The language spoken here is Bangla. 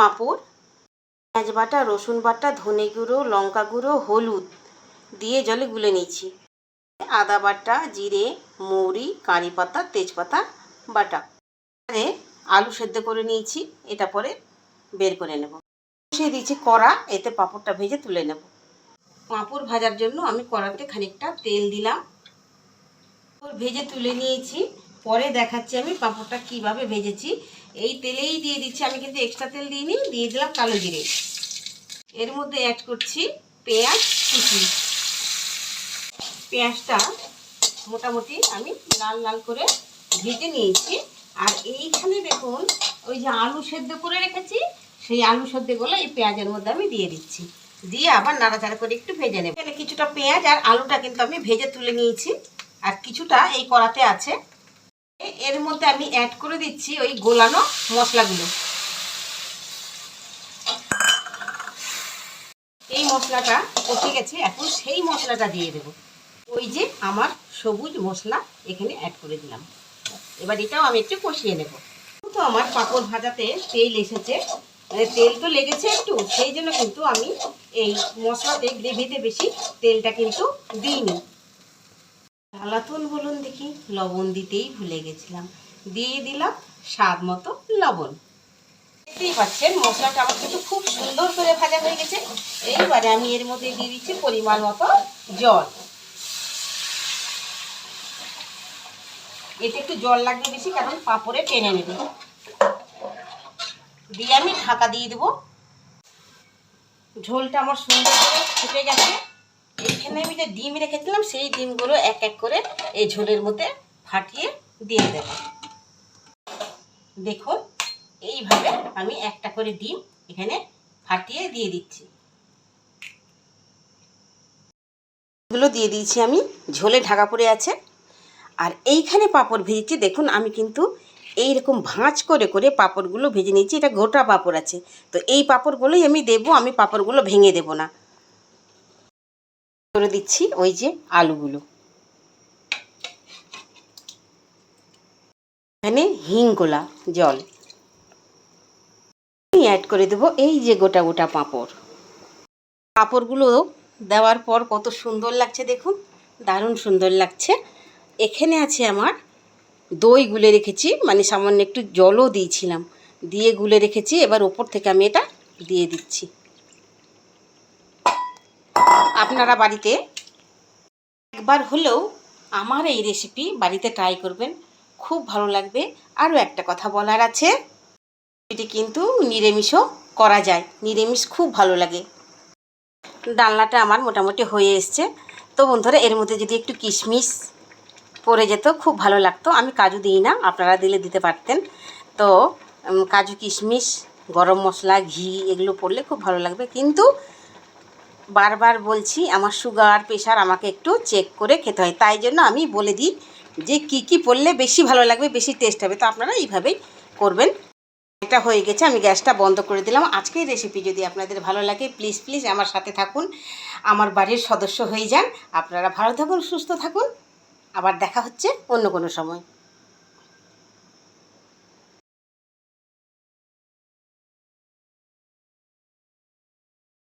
পাঁপড়, পেঁয়াজ বাটা, রসুন বাটা, ধনে গুঁড়ো, লঙ্কা গুঁড়ো, হলুদ দিয়ে জলে গুলে নিয়েছি। আদা বাটা, জিরে, মৌরি, কারি পাতা, তেজপাতা বাটা। এবারে আলু সেদ্ধ করে নিয়েছি, এটা পরে বের করে নেব। বসিয়ে দিয়েছি কড়া, এতে পাঁপড়টা ভেজে তুলে নেব। পাঁপড় ভাজার জন্য আমি কড়াতে খানিকটা তেল দিলাম। ভেজে তুলে নিয়েছি, পরে দেখাচ্ছি আমি পাঁপড়টা কীভাবে ভেজেছি। এই তেলেই দিয়ে দিচ্ছি। আমি কিন্তু এক্সট্রা তেল দিইনি, দিয়ে দিলাম কালো জিরে। এর মধ্যে অ্যাড করছি পেঁয়াজ, কুচি। পেঁয়াজটা মোটামুটি আমি লাল লাল করে ভেজে নিয়েছি। আর এইখানে দেখুন, ওই যে আলু সেদ্ধ করে রেখেছি, সেই আলু সেদ্ধগুলো এই পেঁয়াজের মধ্যে আমি দিয়ে দিচ্ছি। দিয়ে আবার নাড়াচাড়া করে একটু ভেজে নেব। কিছুটা পেঁয়াজ আর আলুটা কিন্তু আমি ভেজে তুলে নিয়েছি। আর কিছুটা এই কড়াতে আছে এর মধ্যে আমি অ্যাড করে দিচ্ছি ওই গোলানো মশলাগুলো। এই মশলাটা কষে গেছে, এখন সেই মশলাটা দিয়ে দেব। ওই যে আমার সবুজ মশলা এখানে অ্যাড করে দিলাম। এবার এটাও আমি একটু কষিয়ে নেব। তো আমার পাঁপড় ভাজাতে তেল এসেছে মানে তেল তো লেগেছে একটু, সেই জন্য কিন্তু আমি এই মশলাতে গ্রেভিতে বেশি তেলটা কিন্তু দিইনি। জ্বালাতন বলুন দেখি, লবণ দিতেই ভুলে গেছিলাম। দিয়ে দিলাম স্বাদ মতো লবণ। দেখতেই পাচ্ছেন, মশলাটা আমার কিন্তু খুব সুন্দর করে ভাজা হয়ে গেছে। এইবারে আমি এর মধ্যে দিয়ে দিচ্ছি পরিমাণ মতো জল। এতে একটু জল লাগবে বেশি, কারণ পাঁপড়ে টেনে নেবে। দিয়ে আমি ঢাকা দিয়ে দেবো। ঝোলটা আমার সুন্দর করে ফুটে গেছে। এইখানে আমি যে ডিম রেখেছিলাম, সেই ডিমগুলো এক এক করে এই ঝোলের মধ্যে ফাটিয়ে দিয়ে দেব। দেখুন, এইভাবে আমি একটা করে ডিম এখানে ফাটিয়ে দিয়ে দিচ্ছি। এগুলো দিয়ে দিয়েছি আমি, ঝোলে ঢাকা পড়ে আছে। আর এইখানে পাঁপড় ভেজেছি, দেখুন আমি কিন্তু এই রকম ভাঁজ করে করে পাঁপড়গুলো ভেজে নিয়েছি, এটা গোটা পাপড় আছে। তো এই পাপড়গুলোই আমি দেবো, আমি পাপড়গুলো ভেঙে দেবো না। করে দিচ্ছি ওই যে আলুগুলো। এখানে হিংগোলা জল। অ্যাড করে দেবো এই যে গোটা গোটা পাঁপড়। পাঁপড়গুলো দেওয়ার পর কত সুন্দর লাগছে দেখুন, দারুণ সুন্দর লাগছে। এখানে আছে আমার দই গুলে রেখেছি মানে সামান্য একটু জলও দিয়েছিলাম। দিয়ে গুলে রেখেছি, এবার ওপর থেকে আমি এটা দিয়ে দিচ্ছি। আপনারা বাড়িতে একবার হলেও আমার এই রেসিপি বাড়িতে ট্রাই করবেন। খুব ভালো লাগবে। আরও একটা কথা বলার আছে এটি কিন্তু নিরামিষও করা যায়। নিরামিষ খুব ভালো লাগে। ডালনাটা আমার মোটামুটি হয়ে এসছে। তো বন্ধুরা, এর মধ্যে যদি একটু কিশমিশ পরে যেত, খুব ভালো লাগতো। আমি কাজু দিই না, আপনারা দিলে দিতে পারতেন। তো কাজু কিশমিশ, গরম মশলা, ঘি, এগুলো পড়লে খুব ভালো লাগবে। কিন্তু বারবার বলছি, আমার সুগার প্রেশার আমাকে একটু চেক করে খেতে হয়। তাই জন্য আমি বলে দিই যে, কি কি পড়লে বেশি ভালো লাগবে, বেশি টেস্ট হবে। তো আপনারা এইভাবেই করবেন। এটা হয়ে গেছে, আমি গ্যাসটা বন্ধ করে দিলাম। আজকের রেসিপি যদি আপনাদের ভালো লাগে প্লিজ প্লিজ আমার সাথে থাকুন। আমার বাড়ির সদস্য হয়ে যান। আপনারা ভালো থাকুন, সুস্থ থাকুন। আবার দেখা হচ্ছে অন্য কোনো সময়।